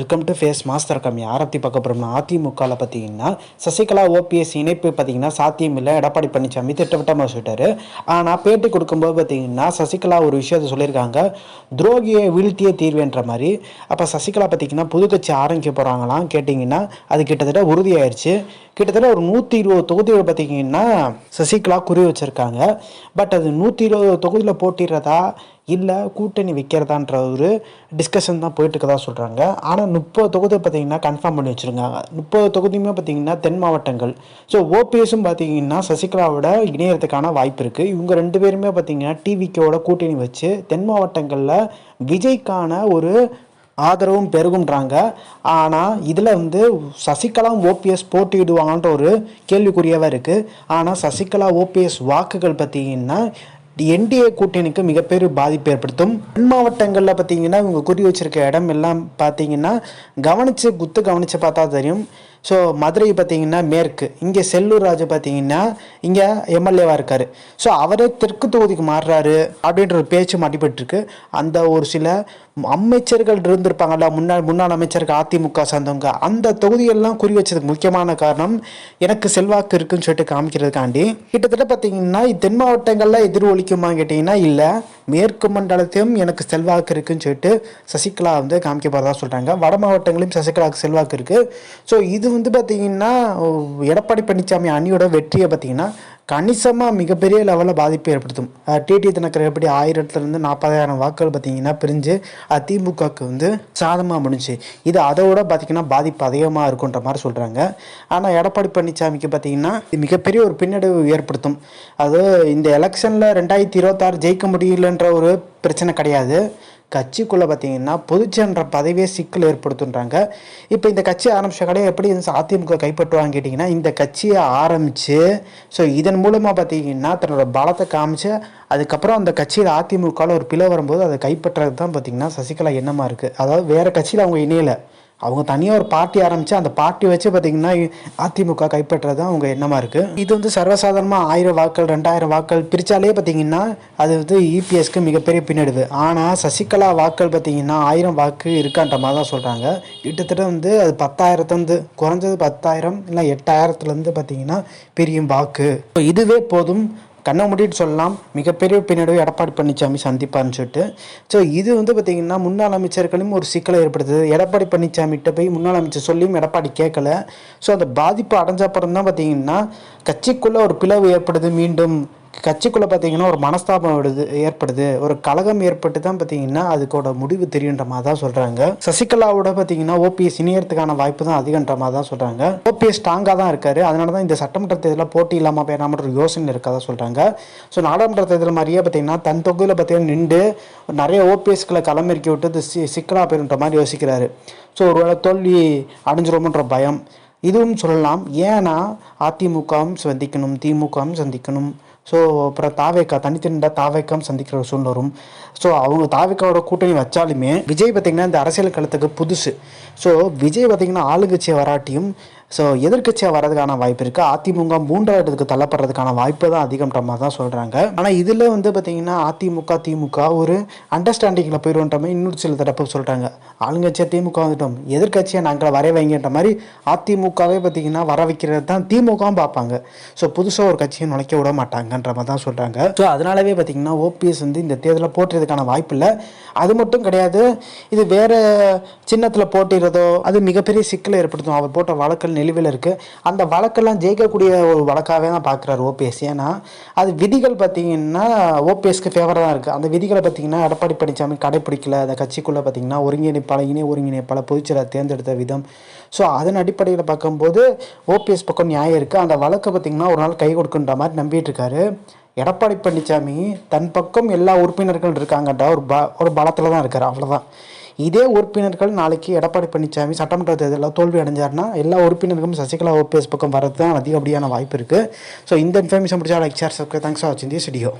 Welcome to face master கம்மி. ஆரத்தி பார்க்க போகிறோம்னா அதிமுகவில் பார்த்தீங்கன்னா சசிகலா ஓபிஎஸ் இணைப்பு பார்த்தீங்கன்னா சாத்தியம் இல்லை எடப்பாடி பழனிசாமி திட்டவட்டமாக சொல்லிட்டாரு. ஆனால் பேட்டி கொடுக்கும்போது பார்த்தீங்கன்னா சசிகலா ஒரு விஷயத்த சொல்லியிருக்காங்க. துரோகியை வீழ்த்தியே தீர்வேன்ற மாதிரி. அப்போ சசிகலா பார்த்தீங்கன்னா புது கட்சி ஆரம்பிக்க போகிறாங்களாம் கேட்டிங்கன்னா அது கிட்டத்தட்ட உறுதியாயிருச்சு. கிட்டத்தட்ட ஒரு நூற்றி இருபது தொகுதிகள் பார்த்தீங்கன்னா சசிகலா குறி வச்சுருக்காங்க. பட் அது நூற்றி இருபது தொகுதியில் போட்டிடுறதா இல்லை கூட்டணி வைக்கிறதான்ற ஒரு டிஸ்கஷன் தான் போயிட்டுருக்கதா சொல்கிறாங்க ஆனால் முப்பது தொகுதி பார்த்தீங்கன்னா கன்ஃபார்ம் பண்ணி வச்சுருக்காங்க முப்பது தொகுதியுமே பார்த்தீங்கன்னா தென் மாவட்டங்கள். ஸோ ஓபிஎஸும் பார்த்தீங்கன்னா சசிகலாவோட இணையறதுக்கான வாய்ப்பு இருக்குது இவங்க ரெண்டு பேருமே பார்த்தீங்கன்னா டிவிக்கோட கூட்டணி வச்சு தென் மாவட்டங்களில் விஜய்க்கான ஒரு ஆதரவும் பெருகுன்றாங்க ஆனால் இதில் வந்து சசிகலா ஓபிஎஸ் போட்டியிடுவாங்கன்ற ஒரு கேள்விக்குரியவாக இருக்குது ஆனால் சசிகலா ஓபிஎஸ் வாக்குகள் பார்த்திங்கன்னா என்டிஏ கூட்டணிக்கு மிகப்பெரிய பாதிப்பு ஏற்படுத்தும். தென் மாவட்டங்களில் பார்த்தீங்கன்னா இவங்க குறி வச்சிருக்க இடம் எல்லாம் பார்த்தீங்கன்னா கவனித்து குத்து கவனித்து பார்த்தா தெரியும். ஸோ மதுரை பார்த்திங்கன்னா மேற்கு. இங்கே செல்லூர் ராஜு பார்த்தீங்கன்னா இங்கே எம்எல்ஏவாக இருக்கார். ஸோ அவரே தெற்கு தொகுதிக்கு மாறுறாரு அப்படின்ற ஒரு பேச்சு மாட்டிப்பட்டுருக்கு அந்த ஒரு சில அமைச்சர்கள் இருந்திருப்பாங்கல்ல முன்னாள் முன்னாள் அமைச்சருக்கு அதிமுக சார்ந்தவங்க அந்த தொகுதியெல்லாம் குறி வச்சதுக்கு முக்கியமான காரணம் எனக்கு செல்வாக்கு இருக்குன்னு சொல்லிட்டு காமிக்கிறதுக்காண்டி. கிட்டத்தட்ட பார்த்தீங்கன்னா தென் மாவட்டங்களில் எதிரொலிக்குமா கேட்டிங்கன்னா இல்லை. மேற்கு மண்டலத்தையும் எனக்கு செல்வாக்கு இருக்குன்னு சொல்லிட்டு சசிகலா வந்து காமிக்க போகிறதா சொல்கிறாங்க வட மாவட்டங்களையும் சசிகலாவுக்கு செல்வாக்கு இருக்குது ஸோ இது வந்து பார்த்திங்கன்னா எடப்பாடி பழனிசாமி அணியோட வெற்றியை பார்த்திங்கன்னா கணிசமாக மிகப்பெரிய லெவலில் பாதிப்பு ஏற்படுத்தும். டிடி தினக்கர் எப்படி ஆயிரத்துலேருந்து நாற்பதாயிரம் வாக்குகள் பார்த்தீங்கன்னா பிரிஞ்சு திமுகவுக்கு வந்து சாதமாக முடிஞ்சு இது அதோட பார்த்திங்கன்னா பாதிப்பு அதிகமாக இருக்குன்ற மாதிரி சொல்கிறாங்க ஆனால் எடப்பாடி பழனிசாமிக்கு பார்த்திங்கன்னா இது மிகப்பெரிய ஒரு பின்னடைவு ஏற்படுத்தும். அது இந்த எலெக்ஷனில் ரெண்டாயிரத்தி இருபத்தாறு ஜெயிக்க முடியலன்ற ஒரு பிரச்சனை கிடையாது. கட்சிக்குள்ளே பார்த்தீங்கன்னா பொதுச்சென்ற பதவியே சிக்கல் ஏற்படுத்துன்றாங்க. இப்போ இந்த கட்சி ஆரம்பித்த கடையை எப்படி அதிமுக கைப்பற்றுவாங்க கேட்டிங்கன்னா இந்த கட்சியை ஆரம்பித்து ஸோ இதன் மூலமாக பார்த்தீங்கன்னா தன்னோட பலத்தை காமிச்சு அதுக்கப்புறம் அந்த கட்சியில் அதிமுகவில் ஒரு பிளவு வரும்போது அதை கைப்பற்றுறது தான் பார்த்தீங்கன்னா சசிகலா எண்ணமாக இருக்குது அதாவது வேறு கட்சியில் அவங்க இணையலை. அவங்க தனியாக ஒரு பார்ட்டி ஆரம்பித்து அந்த பார்ட்டி வச்சு பார்த்திங்கன்னா அதிமுக கைப்பற்றுறது தான் அவங்க எண்ணமாக இருக்குது இது வந்து சர்வசாதாரணமாக ஆயிரம் வாக்கள் ரெண்டாயிரம் வாக்கள் பிரித்தாலே பார்த்திங்கன்னா அது வந்து இபிஎஸ்க்கு மிகப்பெரிய பின்னடைவு. ஆனால் சசிகலா வாக்கள் பார்த்திங்கன்னா ஆயிரம் வாக்கு இருக்கான்ற மாதிரி தான் சொல்கிறாங்க கிட்டத்தட்ட வந்து அது பத்தாயிரத்துலேருந்து குறைஞ்சது பத்தாயிரம் இல்லை எட்டாயிரத்துலேருந்து பார்த்திங்கன்னா பிரியும் வாக்கு. இதுவே போதும். கண்ணை மூடிட்டு சொல்லலாம். மிகப்பெரிய பின்னடைவு எடப்பாடி பழனிசாமி சந்திப்பார்னு சொல்லிட்டு. ஸோ இது வந்து பார்த்திங்கன்னா முன்னாள் அமைச்சர்களும் ஒரு சிக்கலை ஏற்படுத்துது. எடப்பாடி பழனிசாமிகிட்ட போய் முன்னாள் அமைச்சர் சொல்லியும் எடப்பாடி கேட்கல ஸோ அந்த பாதிப்பு அடைஞ்ச அப்புறம் தான் பார்த்திங்கன்னா கட்சிக்குள்ளே ஒரு பிளவு ஏற்படுது மீண்டும். கட்சிக்குள்ளே பார்த்தீங்கன்னா ஒரு மனஸ்தாபம் விடுது ஏற்படுது. ஒரு கழகம் ஏற்பட்டு தான் பார்த்தீங்கன்னா அதுக்கோட முடிவு தெரியுன்ற மாதிரி தான் சொல்கிறாங்க சசிகலாவோட பார்த்தீங்கன்னா ஓபிஎஸ் இணையறதுக்கான வாய்ப்பு தான் அதிகன்ற மாதிரி தான் சொல்கிறாங்க ஓபிஎஸ் ஸ்ட்ராங்காக தான் இருக்காரு. அதனால தான் இந்த சட்டமன்ற தேர்தலில் போட்டி இல்லாமல் போயிடாமன்ற ஒரு யோசனை இருக்கதா சொல்கிறாங்க ஸோ நாடாளுமன்ற தேர்தல் மாதிரியே பார்த்தீங்கன்னா தன் தொகுதியில் பார்த்தீங்கன்னா நின்று நிறைய ஓபிஎஸ்களை களமிறக்கி விட்டு சி சிக்கலாக போயிருன்ற மாதிரி யோசிக்கிறாரு. ஸோ ஒருவேளை தோல்வி அடைஞ்சிரோமன்ற பயம். இதுவும் சொல்லலாம். ஏன்னா அதிமுகவும் சந்திக்கணும் திமுகவும் சந்திக்கணும். ஸோ அப்புறம் தாவேக்கா தனித்தனியாக தாவேக்கம் சந்திக்கிற ஒரு சூழ்நிலை வரும். ஸோ அவங்க தாவேக்காவோட கூட்டணி வச்சாலுமே விஜய் பார்த்திங்கன்னா இந்த அரசியல் களத்துக்கு புதுசு. ஸோ விஜய் பார்த்திங்கன்னா ஆளுங்கட்சியை வராட்டியும் ஸோ எதிர்கட்சியாக வரதுக்கான வாய்ப்பு இருக்குது அதிமுக மூன்றாவது இடத்துக்கு தள்ளப்படுறதுக்கான வாய்ப்பு தான் அதிகம்ன்ற மாதிரி தான் சொல்கிறாங்க ஆனால் இதில் வந்து பார்த்திங்கன்னா அதிமுக திமுக ஒரு அண்டர்ஸ்டாண்டிங்கில் போயிடுவோன்ற மாதிரி இன்னொரு சில தரப்பு சொல்கிறாங்க ஆளுங்கட்சியாக திமுக வந்துட்டோம். எதிர்கட்சியை நாங்கள் வரைய வைங்கன்ற மாதிரி அதிமுகவே பார்த்திங்கன்னா வர வைக்கிறது தான் திமுகவும் பார்ப்பாங்க. ஸோ புதுசாக ஒரு கட்சியை நுழைக்க விட மாட்டாங்கன்ற மாதிரி தான் சொல்கிறாங்க ஸோ அதனாலவே பார்த்திங்கன்னா ஓபிஎஸ் வந்து இந்த தேர்தலில் போட்டுறதுக்கான வாய்ப்பு இல்லை. அது மட்டும் கிடையாது. இது வேறு சின்னத்தில் போட்டிடுறதோ அது மிகப்பெரிய சிக்கலை ஏற்படுத்தும். அவர் போட்ட வழக்கல் நிலுவையில் இருக்குது அந்த வழக்கெல்லாம் ஜெயிக்கக்கூடிய ஒரு வழக்காகவே தான் பார்க்குறாரு ஓபிஎஸ். ஏன்னா அது விதிகள் பார்த்திங்கன்னா ஓபிஎஸ்க்கு ஃபேவராக தான் இருக்குது அந்த விதிகளை பார்த்திங்கன்னா எடப்பாடி பழனிசாமி கடைப்பிடிக்கல. அந்த கட்சிக்குள்ளே பார்த்திங்கன்னா ஒருங்கிணைப்பாளர் இணை ஒருங்கிணைப்பாளர் பொதுச்செயலாளர் தேர்ந்தெடுத்த விதம். ஸோ அதன் அடிப்படையில் பார்க்கும்போது ஓபிஎஸ் பக்கம் நியாயம் இருக்குது அந்த வழக்கை பார்த்திங்கன்னா ஒரு நாள் கை கொடுக்குன்ற மாதிரி நம்பிட்டு இருக்காரு. எடப்பாடி பழனிசாமி தன் பக்கம் எல்லா உறுப்பினர்கள் இருக்காங்கன்ற ஒரு ப ஒரு பலத்தில் தான் இருக்கார். அவ்வளோதான் இதே உறுப்பினர்கள் நாளைக்கு எடப்பாடி பழனிசாமி சட்டமன்ற தேர்தலில் தோல்வி அடைஞ்சார்னா எல்லா உறுப்பினர்களும் சசிகலா ஓபிஎஸ் பக்கம் வரது தான் அதிகப்படியான வாய்ப்பு இருக்குது ஸோ இந்த இன்ஃபர்மேஷன் பிடிச்சா like share subscribe thanks for வாட்சிங் தி ஸ்டுடியோ